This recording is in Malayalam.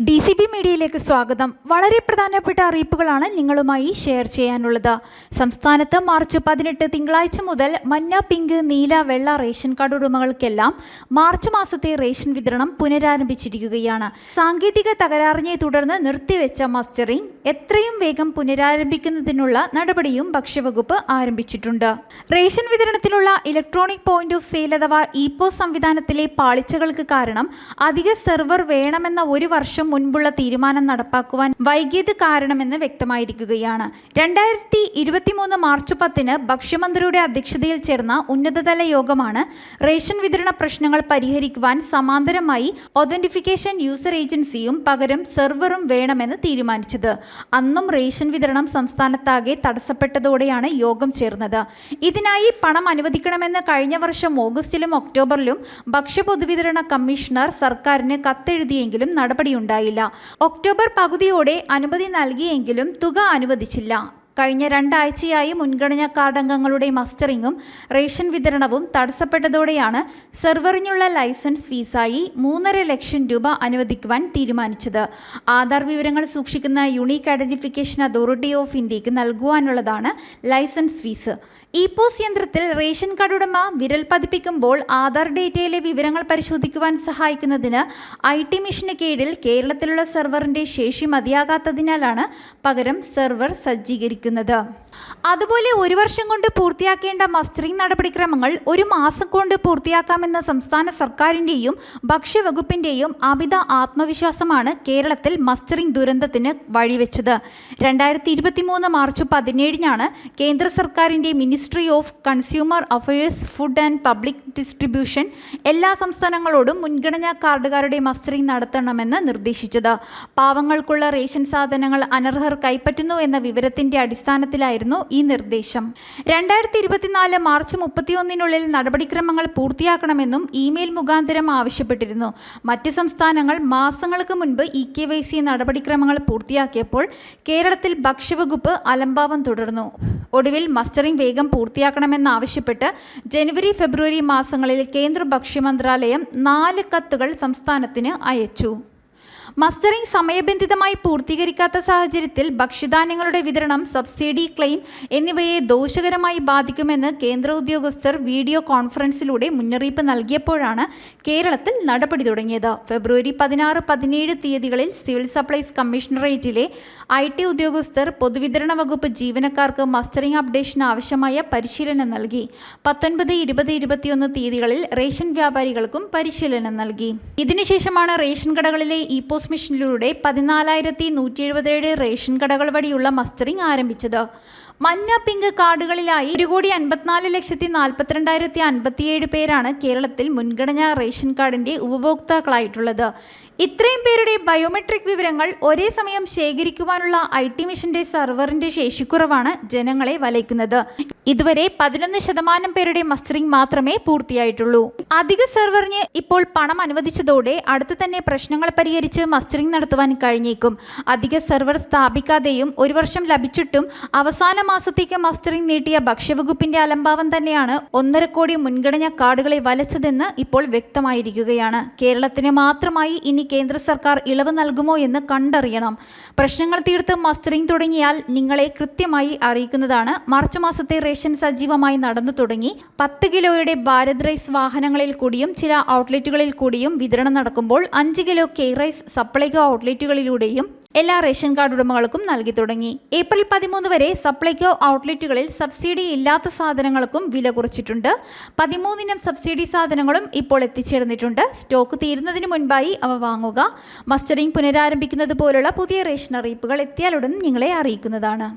ഡി സി ബി മീഡിയയിലേക്ക് സ്വാഗതം. വളരെ പ്രധാനപ്പെട്ട അറിയിപ്പുകളാണ് നിങ്ങളുമായി ഷെയർ ചെയ്യാനുള്ളത്. സംസ്ഥാനത്ത് മാർച്ച് പതിനെട്ട് തിങ്കളാഴ്ച മുതൽ മഞ്ഞ പിങ്ക് നീല വെള്ള റേഷൻ കാർഡ് ഉടമകൾക്കെല്ലാം മാർച്ച് മാസത്തെ റേഷൻ വിതരണം പുനരാരംഭിച്ചിരിക്കുകയാണ്. സാങ്കേതിക തകരാറിനെ തുടർന്ന് നിർത്തിവെച്ച മസ്റ്ററിംഗ് എത്രയും വേഗം പുനരാരംഭിക്കുന്നതിനുള്ള നടപടിയും ഭക്ഷ്യവകുപ്പ് ആരംഭിച്ചിട്ടുണ്ട്. റേഷൻ വിതരണത്തിലുള്ള ഇലക്ട്രോണിക് പോയിന്റ് ഓഫ് സെയിൽ അഥവാ ഇപോ സംവിധാനത്തിലെ പാളിച്ചകൾക്ക് കാരണം അധിക സെർവർ വേണമെന്ന ഒരു വർഷം മുൻപുള്ള തീരുമാനം നടപ്പാക്കുവാൻ വൈകിയത് കാരണമെന്ന് വ്യക്തമായിരിക്കുകയാണ്. രണ്ടായിരത്തി ഇരുപത്തിമൂന്ന് മാർച്ച് പത്തിന് ഭക്ഷ്യമന്ത്രിയുടെ അധ്യക്ഷതയിൽ ചേർന്ന ഉന്നതതല യോഗമാണ് റേഷൻ വിതരണ പ്രശ്നങ്ങൾ പരിഹരിക്കുവാൻ സമാന്തരമായി ഒതന്റിഫിക്കേഷൻ യൂസർ ഏജൻസിയും പകരം സെർവറും വേണമെന്ന് തീരുമാനിച്ചത്. അന്നും റേഷൻ വിതരണം സംസ്ഥാനത്താകെ തടസ്സപ്പെട്ടതോടെയാണ് യോഗം ചേർന്നത്. ഇതിനായി പണം അനുവദിക്കണമെന്ന് കഴിഞ്ഞ വർഷം ഓഗസ്റ്റിലും ഒക്ടോബറിലും ഭക്ഷ്യ പൊതുവിതരണ കമ്മീഷണർ സർക്കാരിന് കത്തെഴുതിയെങ്കിലും നടപടിയുണ്ടായില്ല. ഒക്ടോബർ പകുതിയോടെ അനുമതി നൽകിയെങ്കിലും തുക അനുവദിച്ചില്ല. കഴിഞ്ഞ രണ്ടാഴ്ചയായി മുൻഗണനാ കാർഡംഗങ്ങളുടെ മസ്റ്ററിങ്ങും റേഷൻ വിതരണവും തടസ്സപ്പെട്ടതോടെയാണ് സെർവറിനുള്ള ലൈസൻസ് ഫീസായി മൂന്നര ലക്ഷം രൂപ അനുവദിക്കുവാൻ തീരുമാനിച്ചത്. ആധാർ വിവരങ്ങൾ സൂക്ഷിക്കുന്ന യുണീക്ക് ഐഡന്റിഫിക്കേഷൻ അതോറിറ്റി ഓഫ് ഇന്ത്യയ്ക്ക് നൽകുവാനുള്ളതാണ് ലൈസൻസ് ഫീസ്. ഇ പോസ് യന്ത്രത്തിൽ റേഷൻ കാർഡ് ഉടമ വിരൽ പതിപ്പിക്കുമ്പോൾ ആധാർ ഡേറ്റയിലെ വിവരങ്ങൾ പരിശോധിക്കുവാൻ സഹായിക്കുന്നതിന് ഐ ടി മിഷന് കീഴിൽ കേരളത്തിലുള്ള സെർവറിന്റെ ശേഷി മതിയാകാത്തതിനാലാണ് പകരം സെർവർ സജ്ജീകരിക്കുന്നത് അതുപോലെ ഒരു വർഷം കൊണ്ട് പൂർത്തിയാക്കേണ്ട മസ്റ്ററിംഗ് നടപടിക്രമങ്ങൾ ഒരു മാസം കൊണ്ട് പൂർത്തിയാക്കാമെന്ന സംസ്ഥാന സർക്കാരിന്റെയും ഭക്ഷ്യവകുപ്പിന്റെയും അമിത ആത്മവിശ്വാസമാണ് കേരളത്തിൽ മസ്റ്ററിംഗ് ദുരന്തത്തിന് വഴിവെച്ചത്. രണ്ടായിരത്തി ഇരുപത്തി മൂന്ന് മാർച്ച് പതിനേഴിനാണ് കേന്ദ്ര സർക്കാരിന്റെ ministry of consumer affairs food and public distribution എല്ലാ സംസ്ഥാനങ്ങളോടും മുൻഗണനാ കാർഡുകാരുടെ മസ്റ്ററിംഗ് നടത്തണമെന്ന് നിർദ്ദേശിച്ചത്. പാവങ്ങൾക്കുള്ള റേഷൻ സാധനങ്ങൾ അനർഹർ കൈപ്പറ്റുന്നു എന്ന വിവരത്തിന്റെ വിവരത്തിന്റെ അടിസ്ഥാനത്തിലായിരുന്നു ഈ നിർദ്ദേശം. രണ്ടായിരത്തി ഇരുപത്തിനാല് മാർച്ച് മുപ്പത്തിയൊന്നിനുള്ളിൽ നടപടിക്രമങ്ങൾ പൂർത്തിയാക്കണമെന്നും ഇമെയിൽ മുഖാന്തരം ആവശ്യപ്പെട്ടിരുന്നു. മറ്റ് സംസ്ഥാനങ്ങൾ മാസങ്ങൾക്ക് മുൻപ് ഇ കെ വൈ സി നടപടിക്രമങ്ങൾ പൂർത്തിയാക്കിയപ്പോൾ കേരളത്തിൽ ഭക്ഷ്യവകുപ്പ് അലംഭാവം തുടർന്നു. ഒടുവിൽ മസ്റ്ററിംഗ് വേഗം പൂർത്തിയാക്കണമെന്നാവശ്യപ്പെട്ട് ജനുവരി ഫെബ്രുവരി മാസങ്ങളിൽ കേന്ദ്ര ഭക്ഷ്യമന്ത്രാലയം നാല് കത്തുകൾ സംസ്ഥാനത്തിന് അയച്ചു. മസ്റ്ററിംഗ് സമയബന്ധിതമായി പൂർത്തീകരിക്കാത്ത സാഹചര്യത്തിൽ ഭക്ഷ്യധാന്യങ്ങളുടെ വിതരണം സബ്സിഡി ക്ലെയിം എന്നിവയെ ദോഷകരമായി ബാധിക്കുമെന്ന് കേന്ദ്ര ഉദ്യോഗസ്ഥർ വീഡിയോ കോൺഫറൻസിലൂടെ മുന്നറിയിപ്പ് നൽകിയപ്പോഴാണ് കേരളത്തിൽ നടപടി തുടങ്ങിയത്. ഫെബ്രുവരി പതിനാറ് പതിനേഴ് തീയതികളിൽ സിവിൽ സപ്ലൈസ് കമ്മീഷണറേറ്റിലെ ഐ ടി ഉദ്യോഗസ്ഥർ പൊതുവിതരണ വകുപ്പ് ജീവനക്കാർക്ക് മസ്റ്ററിംഗ് അപ്ഡേഷന് ആവശ്യമായ പരിശീലനം നൽകി. പത്തൊൻപത് ഇരുപത് ഇരുപത്തിയൊന്ന് തീയതികളിൽ റേഷൻ വ്യാപാരികൾക്കും പരിശീലനം നൽകി. ഇതിനുശേഷമാണ് റേഷൻ കടകളിലെ ഇ പോസ്റ്റ് മിഷനിലൂടെ പതിനാലായിരത്തി നൂറ്റി എഴുപത്തിയേഴ് റേഷൻ കടകൾ വഴിയുള്ള മസ്റ്ററിംഗ് ആരംഭിച്ചത്. മഞ്ഞ പിങ്ക് കാർഡുകളിലായി ഒരു കോടി അൻപത്തിനാല് ലക്ഷത്തി നാൽപ്പത്തിരണ്ടായിരത്തി അൻപത്തിയേഴ് പേരാണ് കേരളത്തിൽ മുൻഗണനാ റേഷൻ കാർഡിന്റെ ഉപഭോക്താക്കളായിട്ടുള്ളത്. ഇത്രയും പേരുടെ ബയോമെട്രിക് വിവരങ്ങൾ ഒരേ സമയം ശേഖരിക്കുവാനുള്ള ഐ ടി മിഷന്റെ സർവറിന്റെ ശേഷിക്കുറവാണ് ജനങ്ങളെ വലയ്ക്കുന്നത്. ഇതുവരെ പതിനൊന്ന് ശതമാനം പേരുടെ മസ്റ്ററിംഗ് മാത്രമേ പൂർത്തിയായിട്ടുള്ളൂ. അധിക സെർവറിന് ഇപ്പോൾ പണം അനുവദിച്ചതോടെ അടുത്ത് തന്നെ പ്രശ്നങ്ങൾ പരിഹരിച്ച് മസ്റ്ററിംഗ് നടത്തുവാൻ കഴിഞ്ഞേക്കും. അധിക സെർവർ സ്ഥാപിക്കാതെയും ഒരു വർഷം ലഭിച്ചിട്ടും അവസാന മാസത്തേക്ക് മസ്റ്ററിംഗ് നീട്ടിയ ഭക്ഷ്യവകുപ്പിന്റെ അലംഭാവം തന്നെയാണ് ഒന്നര കോടി മുൻഗണനാ കാർഡുകളെ വലച്ചതെന്ന് ഇപ്പോൾ വ്യക്തമായിരിക്കുകയാണ്. കേരളത്തിന് മാത്രമായി ഇനി കേന്ദ്ര സർക്കാർ ഇളവ് നൽകുമോ എന്ന് കണ്ടറിയണം. പ്രശ്നങ്ങൾ തീർത്ത് മസ്റ്ററിംഗ് തുടങ്ങിയാൽ നിങ്ങളെ കൃത്യമായി അറിയിക്കുന്നതാണ് മാർച്ച് മാസത്തെ റേഷൻ സജീവമായി നടന്നു തുടങ്ങി. പത്ത് കിലോയുടെ ഭാരത് റൈസ് വാഹനങ്ങളിൽ കൂടിയും ചില ഔട്ട്ലെറ്റുകളിൽ കൂടിയും വിതരണം നടക്കുമ്പോൾ അഞ്ച് കിലോ കെ റൈസ് സപ്ലൈകോ ഔട്ട്ലെറ്റുകളിലൂടെയും എല്ലാ റേഷൻ കാർഡ് ഉടമകൾക്കും നൽകി തുടങ്ങി. ഏപ്രിൽ പതിമൂന്ന് വരെ സപ്ലൈകോ ഔട്ട്ലെറ്റുകളിൽ സബ്സിഡി ഇല്ലാത്ത സാധനങ്ങൾക്കും വില കുറച്ചിട്ടുണ്ട്. പതിമൂന്നിനം സബ്സിഡി സാധനങ്ങളും ഇപ്പോൾ എത്തിച്ചേർന്നിട്ടുണ്ട്. സ്റ്റോക്ക് തീരുന്നതിന് മുൻപായി അവ വാങ്ങുക. മസ്റ്ററിംഗ് പുനരാരംഭിക്കുന്നത് പോലുള്ള പുതിയ റേഷൻ അറിയിപ്പുകൾ എത്തിയാലുടൻ നിങ്ങളെ അറിയിക്കുന്നതാണ്.